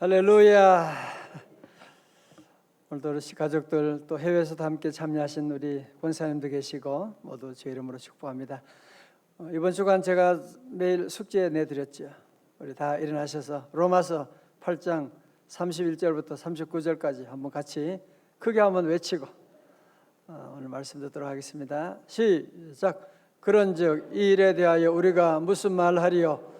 할렐루야. 오늘도 우리 가족들 또 해외에서도 함께 참여하신 우리 권사님도 계시고 모두 제 이름으로 축복합니다. 어, 이번 주간 제가 매일 숙제 내드렸죠. 우리 다 일어나셔서 로마서 8장 31절부터 39절까지 한번 같이 크게 한번 외치고 어, 오늘 말씀 듣도록 하겠습니다. 시작. 그런즉 이 일에 대하여 우리가 무슨 말하리요?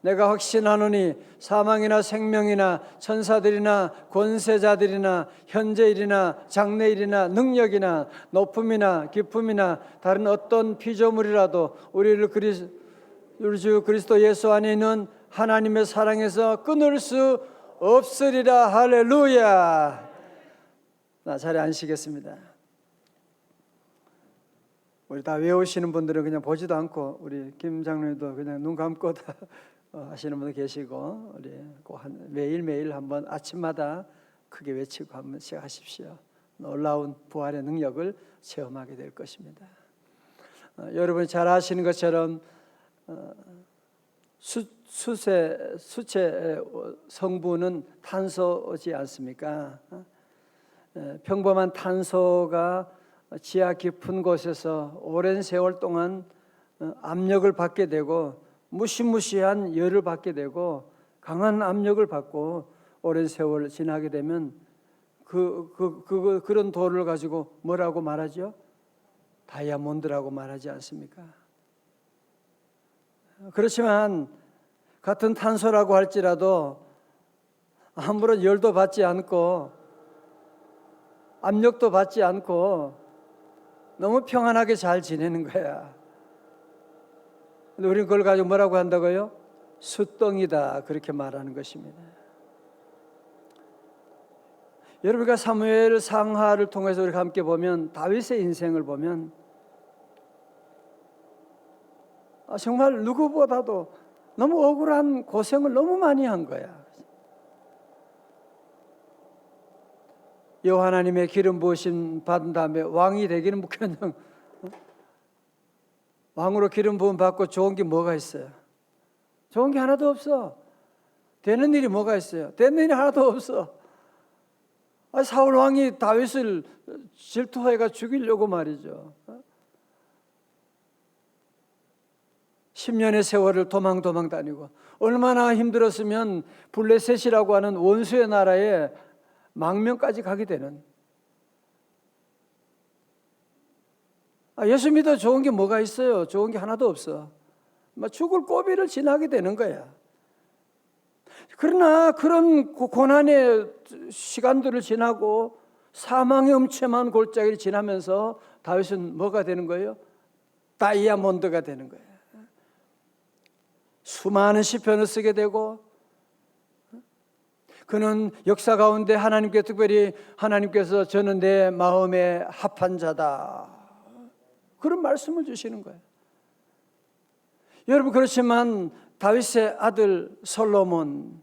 내가 확신하노니 사망이나 생명이나 천사들이나 권세자들이나 현재일이나 장래일이나 능력이나 높음이나 깊음이나 다른 어떤 피조물이라도 우리를 그리스 우리 주 그리스도 예수 안에 있는 하나님의 사랑에서 끊을 수 없으리라 할렐루야. 나 자리 앉으시겠습니다. 우리 다 외우시는 분들은 그냥 보지도 않고 우리 김 장로님도 그냥 눈 감고 다 어, 하시는 분도 계시고 우리 꼭한 매일 매일 한번 아침마다 크게 외치고 한 번씩 하십시오. 놀라운 부활의 능력을 체험하게 될 것입니다. 어, 여러분이 잘 아시는 것처럼 어, 수, 수세 수체 성분은 탄소지 않습니까? 어? 에, 평범한 탄소가 지하 깊은 곳에서 오랜 세월 동안 어, 압력을 받게 되고 무시무시한 열을 받게 되고 강한 압력을 받고 오랜 세월 지나게 되면 그, 그, 그, 그런 돌을 가지고 뭐라고 말하죠? 다이아몬드라고 말하지 않습니까? 그렇지만 같은 탄소라고 할지라도 아무런 열도 받지 않고 압력도 받지 않고 너무 평안하게 잘 지내는 거야. 근데 우리는 그걸 가지고 뭐라고 한다고요? 숫덩이다. 그렇게 말하는 것입니다. 여러분과 사무엘 상하를 통해서 우리가 함께 보면 다윗의 인생을 보면 아, 정말 누구보다도 너무 억울한 고생을 너무 많이 한 거야. 여호와 하나님의 기름 부으심 받은 다음에 왕이 되기는 뭐 그냥 어? 왕으로 기름 부음 받고 좋은 게 뭐가 있어요? 좋은 게 하나도 없어. 되는 일이 뭐가 있어요? 되는 일이 하나도 없어. 아, 사울 왕이 다윗을 질투해가 죽이려고 말이죠. 10년의 세월을 도망도망 다니고 얼마나 힘들었으면 블레셋이라고 하는 원수의 나라에 망명까지 가게 되는 예수 믿어 좋은 게 뭐가 있어요? 좋은 게 하나도 없어. 막 죽을 고비를 지나게 되는 거야. 그러나 그런 고- 고난의 시간들을 지나고 사망의 음침한 골짜기를 지나면서 다윗은 뭐가 되는 거예요? 다이아몬드가 되는 거예요. 수많은 시편을 쓰게 되고 그는 역사 가운데 하나님께 특별히 하나님께서 저는 내 마음에 합한 자다. 그런 말씀을 주시는 거예요. 여러분 그렇지만 다윗의 아들 솔로몬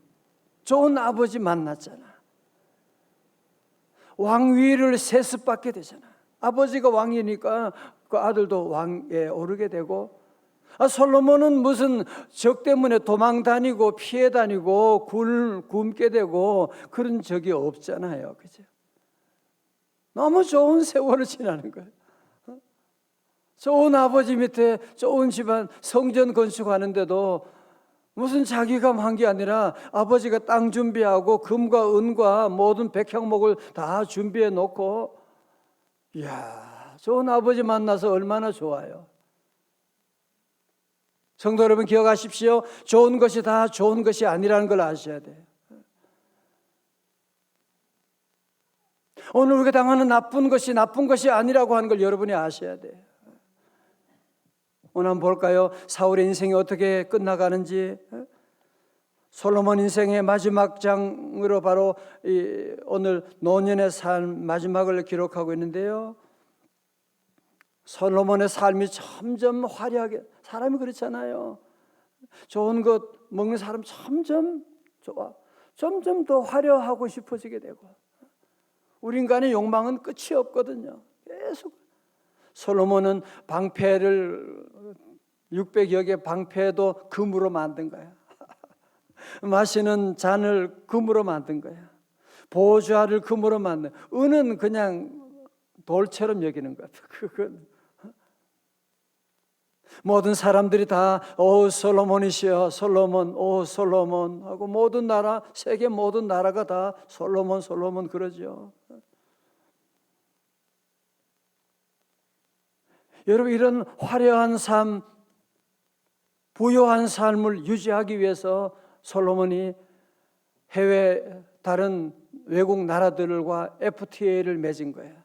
좋은 아버지 만났잖아. 왕위를 세습받게 되잖아. 아버지가 왕이니까 그 아들도 왕에 오르게 되고 아, 솔로몬은 무슨 적 때문에 도망 다니고 피해 다니고 굴 굶게 되고 그런 적이 없잖아요. 그죠? 너무 좋은 세월을 지나는 거예요. 어? 좋은 아버지 밑에 좋은 집안 성전 건축하는데도 무슨 자기가 한게 아니라 아버지가 땅 준비하고 금과 은과 모든 백향목을 다 준비해 놓고 이야, 좋은 아버지 만나서 얼마나 좋아요. 성도 여러분 기억하십시오. 좋은 것이 다 좋은 것이 아니라는 걸 아셔야 돼요. 오늘 우리가 당하는 나쁜 것이 나쁜 것이 아니라고 하는 걸 여러분이 아셔야 돼요. 오늘 한번 볼까요? 사울의 인생이 어떻게 끝나가는지. 솔로몬 인생의 마지막 장으로 바로 이 오늘 노년의 삶 마지막을 기록하고 있는데요. 솔로몬의 삶이 점점 화려하게 사람이 그렇잖아요. 좋은 것 먹는 사람 점점 좋아. 점점 더 화려하고 싶어지게 되고 우리 인간의 욕망은 끝이 없거든요. 계속 솔로몬은 방패를 600여 개 방패도 금으로 만든 거야. 마시는 잔을 금으로 만든 거야. 보좌를 금으로 만든. 은은 그냥 돌처럼 여기는 거야. 그건 모든 사람들이 다 오 솔로몬이시여 솔로몬 오 솔로몬 하고 모든 나라 세계 모든 나라가 다 솔로몬 솔로몬 그러죠. 여러분 이런 화려한 삶 부요한 삶을 유지하기 위해서 솔로몬이 해외 다른 외국 나라들과 FTA를 맺은 거예요.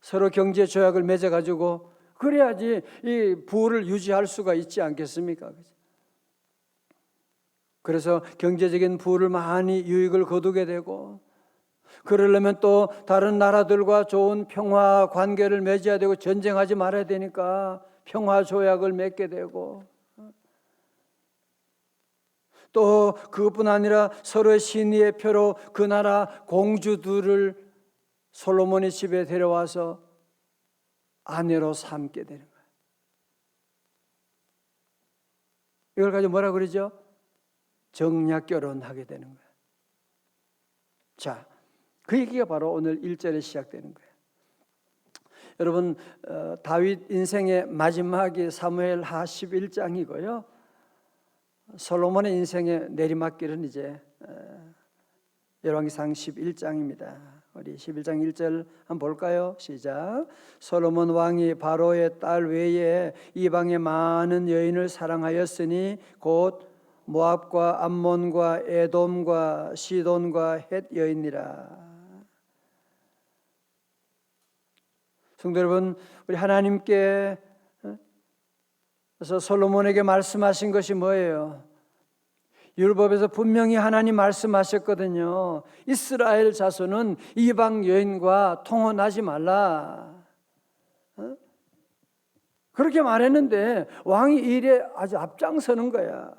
서로 경제 조약을 맺어 가지고 그래야지 이 부를 유지할 수가 있지 않겠습니까? 그래서 경제적인 부를 많이 유익을 거두게 되고 그러려면 또 다른 나라들과 좋은 평화 관계를 맺어야 되고 전쟁하지 말아야 되니까 평화 조약을 맺게 되고 또 그것뿐 아니라 서로의 신의의 표로 그 나라 공주들을 솔로몬의 집에 데려와서 아내로 삼게 되는 거예요. 이걸 가지고 뭐라 그러죠? 정략 결혼하게 되는 거예요. 자, 그 얘기가 바로 오늘 1절에 시작되는 거예요. 여러분 어, 다윗 인생의 마지막이 사무엘 하 11장이고요. 솔로몬의 인생의 내리막길은 이제 어, 열왕기상 11장입니다. 우리 11장 1절 한번 볼까요? 시작. 솔로몬 왕이 바로의 딸 외에 이방의 많은 여인을 사랑하였으니 곧 모압과 암몬과 에돔과 시돈과 헷 여인이라. 성도 여러분, 우리 하나님께 그래서 솔로몬에게 말씀하신 것이 뭐예요? 율법에서 분명히 하나님 말씀하셨거든요. 이스라엘 자손은 이방 여인과 통혼하지 말라. 어? 그렇게 말했는데 왕이 일에 아주 앞장서는 거야.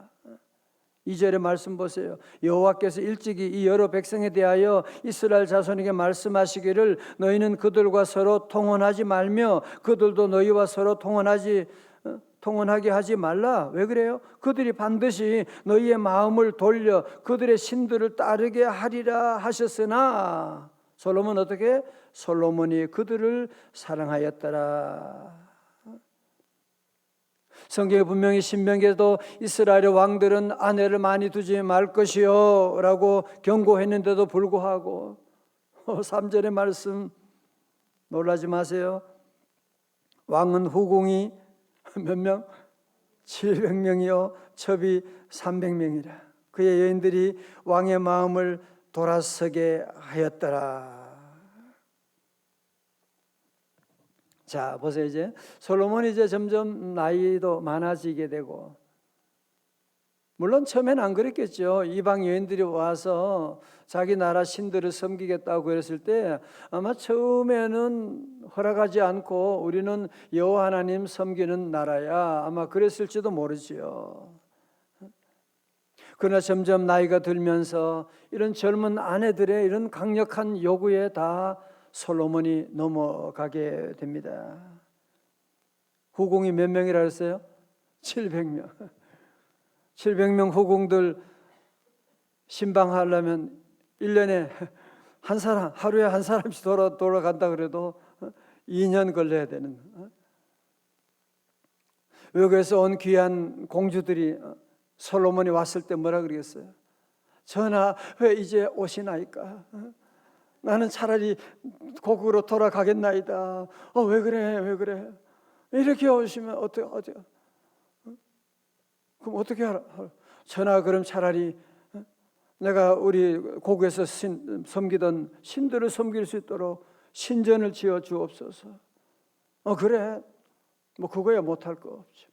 이절의 말씀 보세요. 여호와께서 일찍이 이 여러 백성에 대하여 이스라엘 자손에게 말씀하시기를 너희는 그들과 서로 통혼하지 말며 그들도 너희와 서로 통혼하지 어? 통혼하게 하지 말라. 왜 그래요? 그들이 반드시 너희의 마음을 돌려 그들의 신들을 따르게 하리라 하셨으나 솔로몬 어떻게? 솔로몬이 그들을 사랑하였더라. 성경에 분명히 신명기에도 이스라엘의 왕들은 아내를 많이 두지 말 것이요 라고 경고했는데도 불구하고 3절의 말씀 놀라지 마세요. 왕은 후궁이 몇 명? 700명이요. 첩이 300명이라. 그의 여인들이 왕의 마음을 돌아서게 하였더라. 자, 보세요 이제 솔로몬이 이제 점점 나이도 많아지게 되고 물론 처음에는 안 그랬겠죠. 이방 여인들이 와서 자기 나라 신들을 섬기겠다고 그랬을 때 아마 처음에는 허락하지 않고 우리는 여호와 하나님 섬기는 나라야 아마 그랬을지도 모르지요. 그러나 점점 나이가 들면서 이런 젊은 아내들의 이런 강력한 요구에 다 솔로몬이 넘어가게 됩니다. 후궁이 몇 명이라 했어요? 700명. 700명 후궁들 신방하려면 1년에 한 사람, 하루에 한 사람씩 돌아, 돌아간다 그래도 2년 걸려야 되는. 외국에서 온 귀한 공주들이 솔로몬이 왔을 때 뭐라 그러겠어요? 전하, 왜 이제 오시나이까? 나는 차라리 고국으로 돌아가겠나이다. 어, 왜 그래? 왜 그래? 이렇게 오시면 어떻게 어떻게 그럼 어떻게 하라? 전하 그럼 차라리 어? 내가 우리 고국에서 신, 섬기던 신들을 섬길 수 있도록 신전을 지어 주옵소서. 어 그래. 뭐 그거야 못할 거 없죠.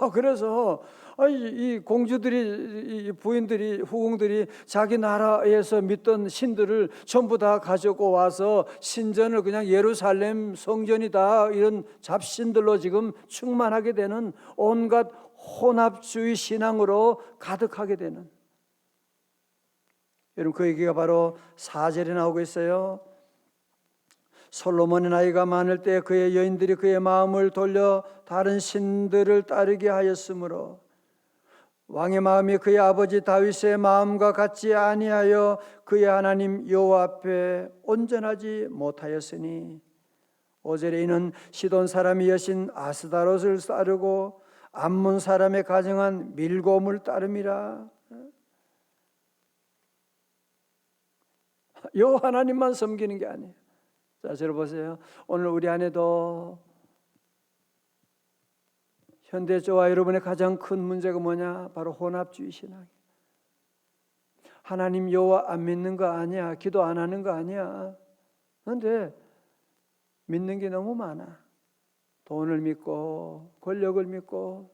아 그래서 아, 이, 이 공주들이 이 부인들이 후궁들이 자기 나라에서 믿던 신들을 전부 다 가지고 와서 신전을 그냥 예루살렘 성전이다 이런 잡신들로 지금 충만하게 되는 온갖 혼합주의 신앙으로 가득하게 되는 여러분 그 얘기가 바로 사절에 나오고 있어요. 솔로몬의 나이가 많을 때 그의 여인들이 그의 마음을 돌려 다른 신들을 따르게 하였으므로 왕의 마음이 그의 아버지 다윗의 마음과 같지 아니하여 그의 하나님 여호와 앞에 온전하지 못하였으니 오절에 이는 시돈 사람이 여신 아스다롯을 따르고 암몬 사람의 가정한 밀곰을 따름이라 여호와 하나님만 섬기는 게 아니에요. 자, 저를 보세요. 오늘 우리 안에도 현대조와 여러분의 가장 큰 문제가 뭐냐? 바로 혼합주의 신앙. 하나님 여호와 안 믿는 거 아니야. 기도 안 하는 거 아니야. 그런데 믿는 게 너무 많아. 돈을 믿고 권력을 믿고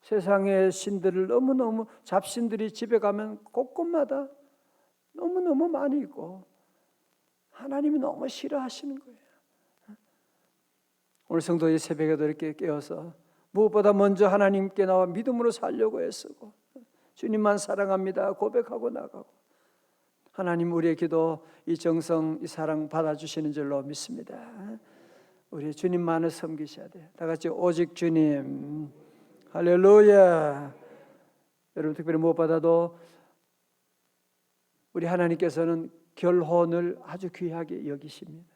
세상의 신들을 너무너무 잡신들이 집에 가면 곳곳마다 너무너무 많이 있고 하나님이 너무 싫어하시는 거예요. 오늘 성도의 새벽에도 이렇게 깨어서 무엇보다 먼저 하나님께 나와 믿음으로 살려고 애쓰고 주님만 사랑합니다 고백하고 나가고 하나님 우리의 기도 이 정성 이 사랑 받아주시는 줄로 믿습니다. 우리 주님만을 섬기셔야 돼. 다 같이 오직 주님 할렐루야. 여러분 특별히 무엇보다도 우리 하나님께서는 결혼을 아주 귀하게 여기십니다.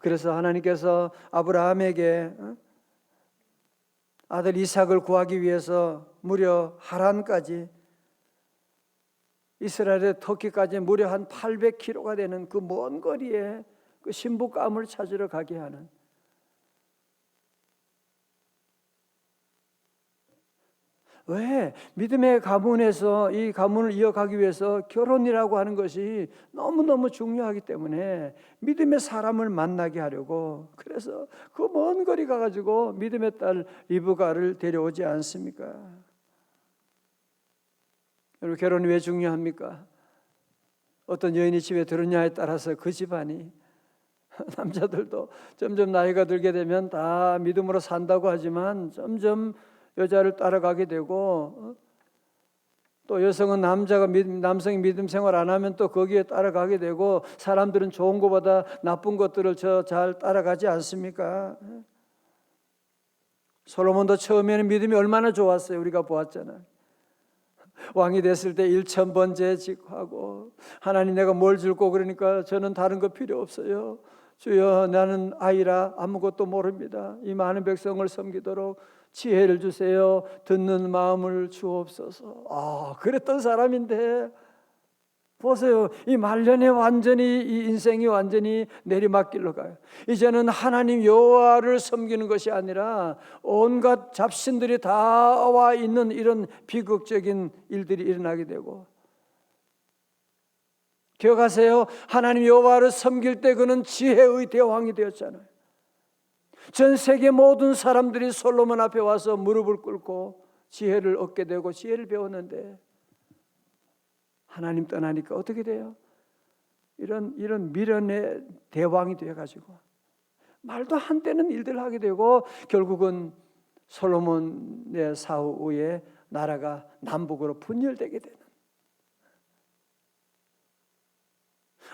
그래서 하나님께서 아브라함에게 어? 아들 이삭을 구하기 위해서 무려 하란까지 이스라엘의 터키까지 무려 한 800km가 되는 그 먼 거리에 그 신부감을 찾으러 가게 하는 왜 믿음의 가문에서 이 가문을 이어가기 위해서 결혼이라고 하는 것이 너무너무 중요하기 때문에 믿음의 사람을 만나게 하려고 그래서 그 먼 거리 가가지고 믿음의 딸 리브가를 데려오지 않습니까? 여러분 결혼이 왜 중요합니까? 어떤 여인이 집에 들었냐에 따라서 그 집안이 남자들도 점점 나이가 들게 되면 다 믿음으로 산다고 하지만 점점 여자를 따라가게 되고 어? 또 여성은 남자가 믿음, 남성이 믿음 생활 안 하면 또 거기에 따라가게 되고 사람들은 좋은 것보다 나쁜 것들을 저 잘 따라가지 않습니까? 솔로몬도 처음에는 믿음이 얼마나 좋았어요. 우리가 보았잖아요. 왕이 됐을 때 일천 번째 직하고 하나님 내가 뭘 줄고 그러니까 저는 다른 거 필요 없어요. 주여 나는 아이라 아무것도 모릅니다. 이 많은 백성을 섬기도록 지혜를 주세요. 듣는 마음을 주옵소서. 아, 그랬던 사람인데 보세요. 이 말년에 완전히 이 인생이 완전히 내리막길로 가요. 이제는 하나님 여호와를 섬기는 것이 아니라 온갖 잡신들이 다 와 있는 이런 비극적인 일들이 일어나게 되고 기억하세요. 하나님 여호와를 섬길 때 그는 지혜의 대왕이 되었잖아요. 전 세계 모든 사람들이 솔로몬 앞에 와서 무릎을 꿇고 지혜를 얻게 되고 지혜를 배웠는데 하나님 떠나니까 어떻게 돼요? 이런 이런 미련의 대왕이 되어 가지고 말도 안 되는 일들을 하게 되고 결국은 솔로몬의 사후 후에 나라가 남북으로 분열되게 되는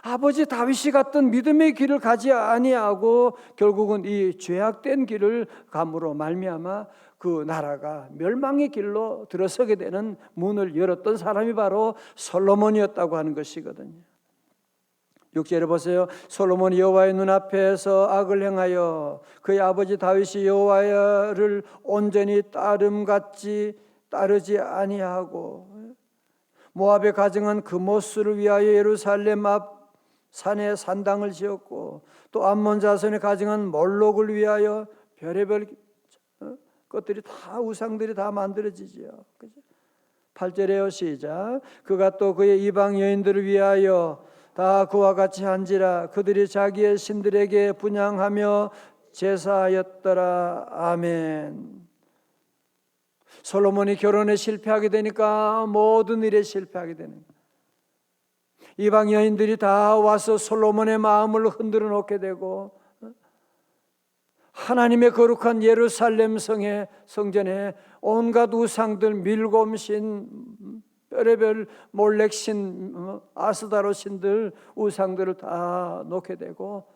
아버지 다윗이 갔던 믿음의 길을 가지 아니하고 결국은 이 죄악된 길을 감으로 말미암아 그 나라가 멸망의 길로 들어서게 되는 문을 열었던 사람이 바로 솔로몬이었다고 하는 것이거든요. 6절에 보세요. 솔로몬이 여호와의 눈앞에서 악을 행하여 그의 아버지 다윗이 여호와를 온전히 따름같이 따르지 아니하고 모압의 가정은 그모스를 위하여 예루살렘 앞 산에 산당을 지었고 또 암몬 자손의 가정은 몰록을 위하여 별의별 어? 것들이 다 우상들이 다 만들어지지요. 그죠? 8절에요 시작 그가 또 그의 이방 여인들을 위하여 다 그와 같이 한지라 그들이 자기의 신들에게 분양하며 제사하였더라 아멘 솔로몬이 결혼에 실패하게 되니까 모든 일에 실패하게 되는. 이방 여인들이 다 와서 솔로몬의 마음을 흔들어 놓게 되고 하나님의 거룩한 예루살렘 성의 성전에 온갖 우상들 밀곰신 별의별 몰렉신 어, 아스다로 신들 우상들을 다 놓게 되고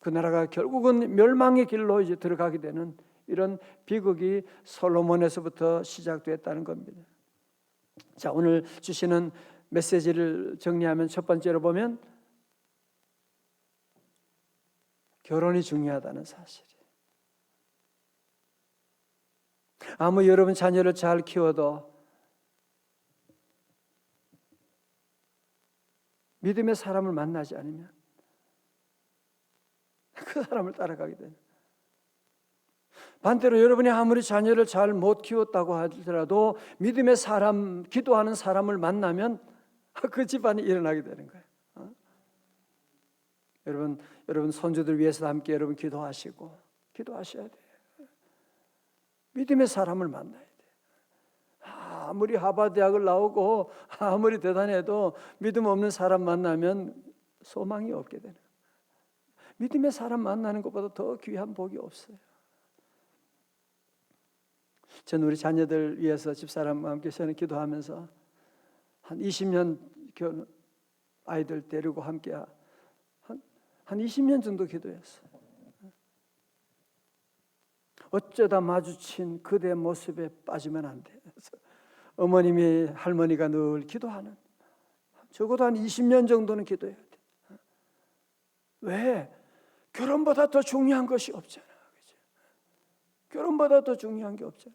그 나라가 결국은 멸망의 길로 이제 들어가게 되는 이런 비극이 솔로몬에서부터 시작됐다는 겁니다. 자, 오늘 주시는 메시지를 정리하면 첫 번째로 보면 결혼이 중요하다는 사실이. 아무 여러분 자녀를 잘 키워도 믿음의 사람을 만나지 않으면 그 사람을 따라가게 되는. 반대로 여러분이 아무리 자녀를 잘 못 키웠다고 하더라도 믿음의 사람, 기도하는 사람을 만나면 그 집안이 일어나게 되는 거예요. 어? 여러분, 여러분 손주들 위해서 함께 여러분 기도하시고 기도하셔야 돼요. 믿음의 사람을 만나야 돼요. 아무리 하버드 대학을 나오고 아무리 대단해도 믿음 없는 사람 만나면 소망이 없게 되는. 믿음의 사람 만나는 것보다 더 귀한 복이 없어요. 전 우리 자녀들 위해서 집사람과 함께 저는 기도하면서 한 20년 결혼 아이들 데리고 함께 한, 한 20년 정도 기도했어요. 어쩌다 마주친 그대 모습에 빠지면 안 돼. 어머님이 할머니가 늘 기도하는 적어도 한 20년 정도는 기도해야 돼. 왜? 결혼보다 더 중요한 것이 없잖아. 그죠? 결혼보다 더 중요한 게 없잖아.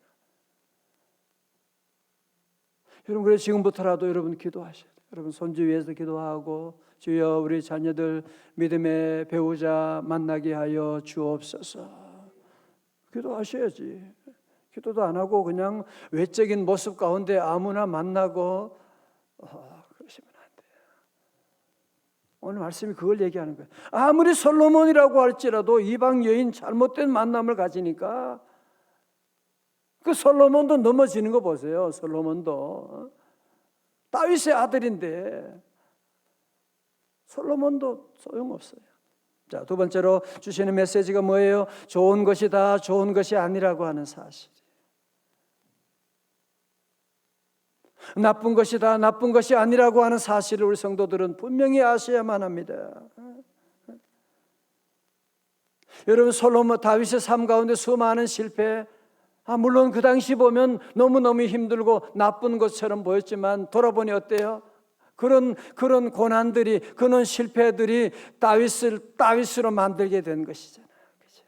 여러분 그래서 지금부터라도 여러분 기도하셔야 돼요. 여러분 손주 위해서 기도하고 주여 우리 자녀들 믿음의 배우자 만나게 하여 주옵소서. 기도하셔야지. 기도도 안 하고 그냥 외적인 모습 가운데 아무나 만나고 어, 그러시면 안 돼요. 오늘 말씀이 그걸 얘기하는 거예요. 아무리 솔로몬이라고 할지라도 이방 여인 잘못된 만남을 가지니까 그 솔로몬도 넘어지는 거 보세요. 솔로몬도 다윗의 아들인데 솔로몬도 소용없어요. 자, 두 번째로 주시는 메시지가 뭐예요? 좋은 것이 다 좋은 것이 아니라고 하는 사실. 나쁜 것이 다 나쁜 것이 아니라고 하는 사실을 우리 성도들은 분명히 아셔야만 합니다. 여러분 솔로몬 다윗의 삶 가운데 수많은 실패 아, 물론 그 당시 보면 너무너무 힘들고 나쁜 것처럼 보였지만 돌아보니 어때요? 그런 그런 고난들이 그런 실패들이 다윗을 다윗으로 만들게 된 것이잖아요. 그죠?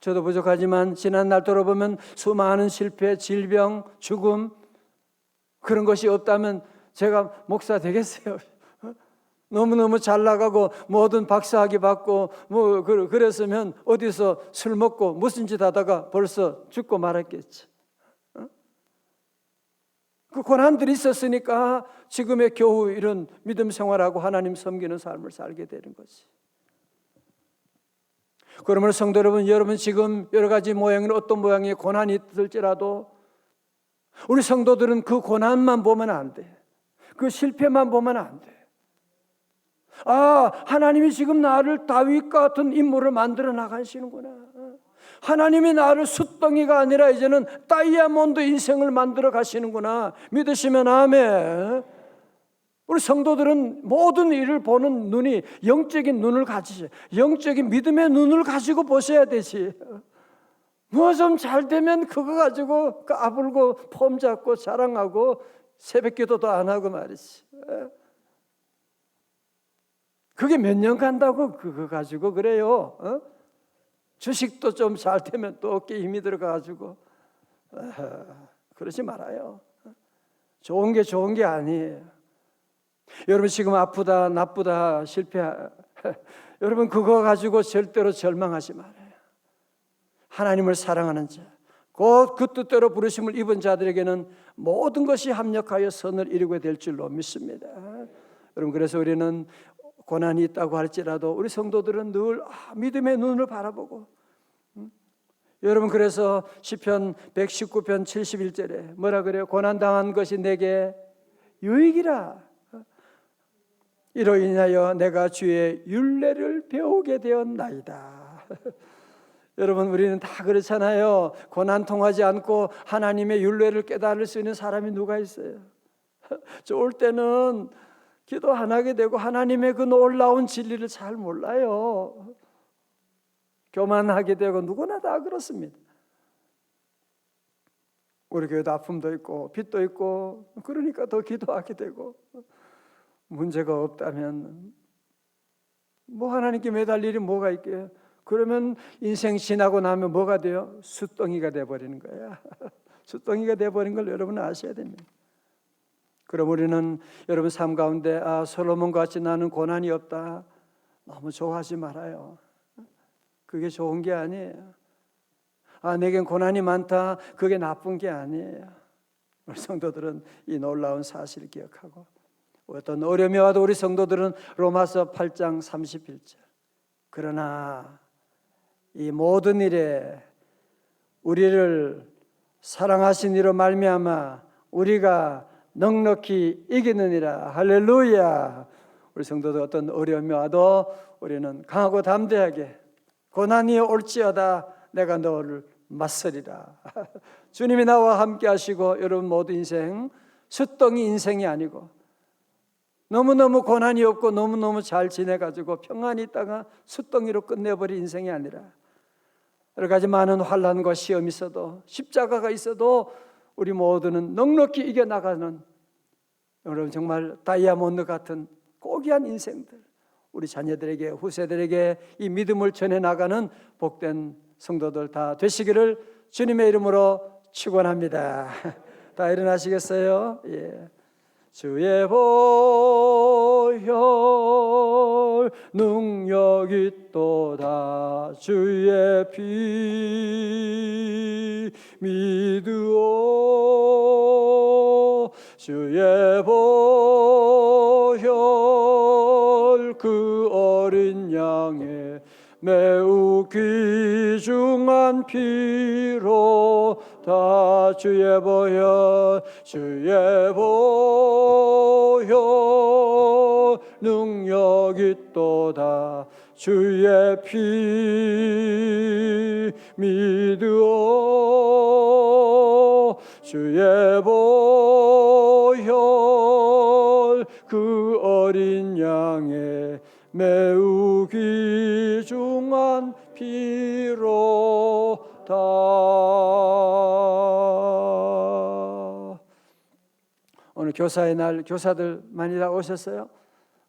저도 부족하지만 지난 날 돌아보면 수많은 실패, 질병, 죽음 그런 것이 없다면 제가 목사 되겠어요. 너무너무 잘 나가고 모든 박사학위 받고 뭐 그랬으면 어디서 술 먹고 무슨 짓 하다가 벌써 죽고 말았겠지. 어? 그 고난들이 있었으니까 지금의 겨우 이런 믿음 생활하고 하나님 섬기는 삶을 살게 되는 거지. 그러므로 성도 여러분, 여러분 지금 여러 가지 모양은 어떤 모양의 고난이 있을지라도 우리 성도들은 그 고난만 보면 안 돼. 그 실패만 보면 안 돼. 아, 하나님이 지금 나를 다윗 같은 인물을 만들어 나가시는구나. 하나님이 나를 숫덩이가 아니라 이제는 다이아몬드 인생을 만들어 가시는구나. 믿으시면 아멘. 우리 성도들은 모든 일을 보는 눈이 영적인 눈을 가지시, 영적인 믿음의 눈을 가지고 보셔야 되지. 뭐 좀 잘 되면 그거 가지고 까불고 폼 잡고 자랑하고 새벽 기도도 안 하고 말이지. 그게 몇 년 간다고 그거 가지고 그래요. 어? 주식도 좀 잘 되면 또 어깨 힘이 들어가지고 그러지 말아요. 좋은 게 좋은 게 아니에요. 여러분 지금 아프다, 나쁘다, 실패. 여러분 그거 가지고 절대로 절망하지 말아요. 하나님을 사랑하는 자, 곧 그 뜻대로 부르심을 입은 자들에게는 모든 것이 합력하여 선을 이루게 될 줄로 믿습니다. 여러분 그래서 우리는 고난이 있다고 할지라도 우리 성도들은 늘 아, 믿음의 눈을 바라보고 음? 여러분 그래서 시편 119편 71절에 뭐라 그래요? 고난 당한 것이 내게 유익이라. 이로 인하여 내가 주의 윤례를 배우게 되었나이다. 여러분 우리는 다 그렇잖아요. 고난 통하지 않고 하나님의 윤례를 깨달을 수 있는 사람이 누가 있어요? 좋을 때는 기도 안 하게 되고 하나님의 그 놀라운 진리를 잘 몰라요. 교만하게 되고 누구나 다 그렇습니다. 우리 교회도 아픔도 있고 빚도 있고 그러니까 더 기도하게 되고 문제가 없다면 뭐 하나님께 매달 일이 뭐가 있게요? 그러면 인생 지나고 나면 뭐가 돼요? 숫덩이가 돼 버리는 거야. 숫덩이가 돼 버린 걸 여러분은 아셔야 됩니다. 그럼 우리는 여러분 삶 가운데 아 솔로몬 같이 나는 고난이 없다. 너무 좋아하지 말아요. 그게 좋은 게 아니에요. 아 내겐 고난이 많다. 그게 나쁜 게 아니에요. 우리 성도들은 이 놀라운 사실을 기억하고 어떤 어려움이 와도 우리 성도들은 로마서 8장 31절 그러나 이 모든 일에 우리를 사랑하신 이로 말미암아 우리가 넉넉히 이기느니라. 할렐루야. 우리 성도들 어떤 어려움이 와도 우리는 강하고 담대하게 고난이 올지어다 내가 너를 맞서리라. 주님이 나와 함께 하시고 여러분 모두 인생 숫덩이 인생이 아니고 너무너무 고난이 없고 너무너무 잘 지내가지고 평안히 있다가 숫덩이로 끝내버린 인생이 아니라 여러 가지 많은 환란과 시험이 있어도 십자가가 있어도 우리 모두는 넉넉히 이겨나가는 여러분 정말 다이아몬드 같은 고귀한 인생들 우리 자녀들에게 후세들에게 이 믿음을 전해 나가는 복된 성도들 다 되시기를 주님의 이름으로 축원합니다. 다 일어나시겠어요? 예. 주의 보혈 능력이 또다 주의 피 믿으오. 주의 보혈 그 어린 양의 매우 귀중한 피로 다 주의 보혈 주의 보혈 능력이 또다. 주의 피 믿으오 주의 보혈 그 어린 양의 매우 귀중한 피로다. 오늘 교사의 날 교사들 많이 다 오셨어요?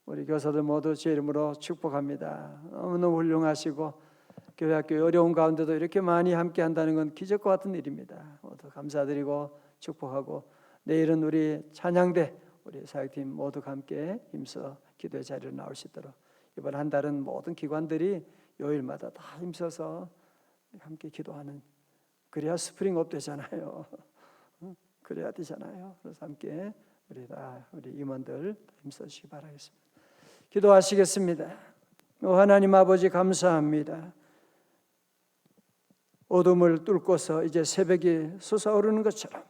우리 교사들 모두 제 이름으로 축복합니다. 너무너무 훌륭하시고 교회 학교 어려운 가운데도 이렇게 많이 함께 한다는 건 기적과 같은 일입니다. 모두 감사드리고 축복하고 내일은 우리 찬양대 우리 사역팀 모두 함께 힘써 기도의 자리로 나올 수 있도록 이번 한 달은 모든 기관들이 요일마다 다 힘써서 함께 기도하는 그래야 스프링업 되잖아요. 그래야 되잖아요. 그래서 함께 우리 다 우리 임원들 힘써주시기 바라겠습니다. 기도하시겠습니다. 오 하나님 아버지 감사합니다. 어둠을 뚫고서 이제 새벽이 솟아오르는 것처럼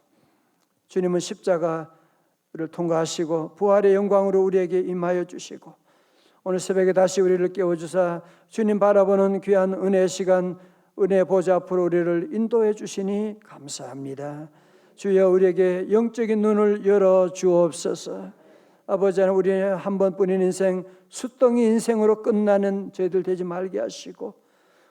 주님은 십자가를 통과하시고 부활의 영광으로 우리에게 임하여 주시고 오늘 새벽에 다시 우리를 깨워주사 주님 바라보는 귀한 은혜 시간 은혜 보좌 앞으로 우리를 인도해 주시니 감사합니다. 주여 우리에게 영적인 눈을 열어 주옵소서. 아버지 하나님 우리의 한 번뿐인 인생 숫덩이 인생으로 끝나는 저희들 되지 말게 하시고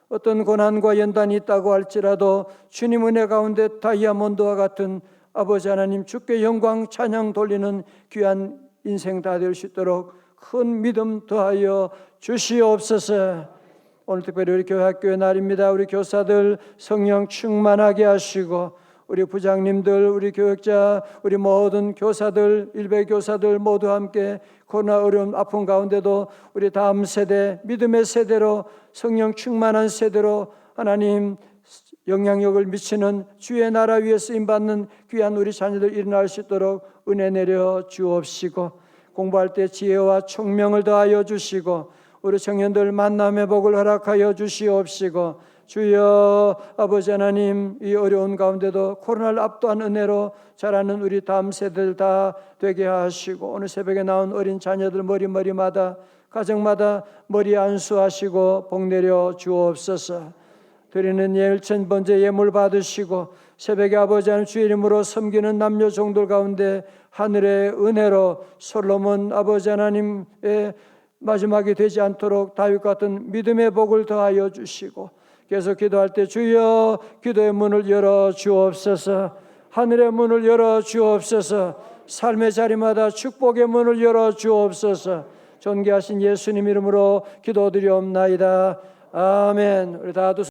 어떤 고난과 연단이 있다고 할지라도 주님 은혜 가운데 다이아몬드와 같은 아버지 하나님 주께 영광 찬양 돌리는 귀한 인생 다 될 수 있도록 큰 믿음 더하여 주시옵소서. 오늘 특별히 우리 교회 학교의 날입니다. 우리 교사들 성령 충만하게 하시고 우리 부장님들, 우리 교육자, 우리 모든 교사들, 일베 교사들 모두 함께 코로나 어려운 아픔 가운데도 우리 다음 세대, 믿음의 세대로 성령 충만한 세대로 하나님 영향력을 미치는 주의 나라 위에 쓰임 받는 귀한 우리 자녀들 일어날 수 있도록 은혜 내려 주옵시고 공부할 때 지혜와 총명을 더하여 주시고 우리 청년들 만남의 복을 허락하여 주시옵시고 주여 아버지 하나님 이 어려운 가운데도 코로나를 압도한 은혜로 자라는 우리 다음 세대들 다 되게 하시고 오늘 새벽에 나온 어린 자녀들 머리머리마다 가정마다 머리 안수하시고 복 내려 주옵소서. 드리는 예천 번째 예물 받으시고 새벽에 아버지 하나님 주의 이름으로 섬기는 남녀 종들 가운데 하늘의 은혜로 솔로몬 아버지 하나님의 마지막이 되지 않도록 다윗 같은 믿음의 복을 더하여 주시고 계속 기도할 때 주여 기도의 문을 열어 주옵소서. 하늘의 문을 열어 주옵소서. 삶의 자리마다 축복의 문을 열어 주옵소서. 존귀하신 예수님 이름으로 기도드리옵나이다. 아멘. 우리 다 두.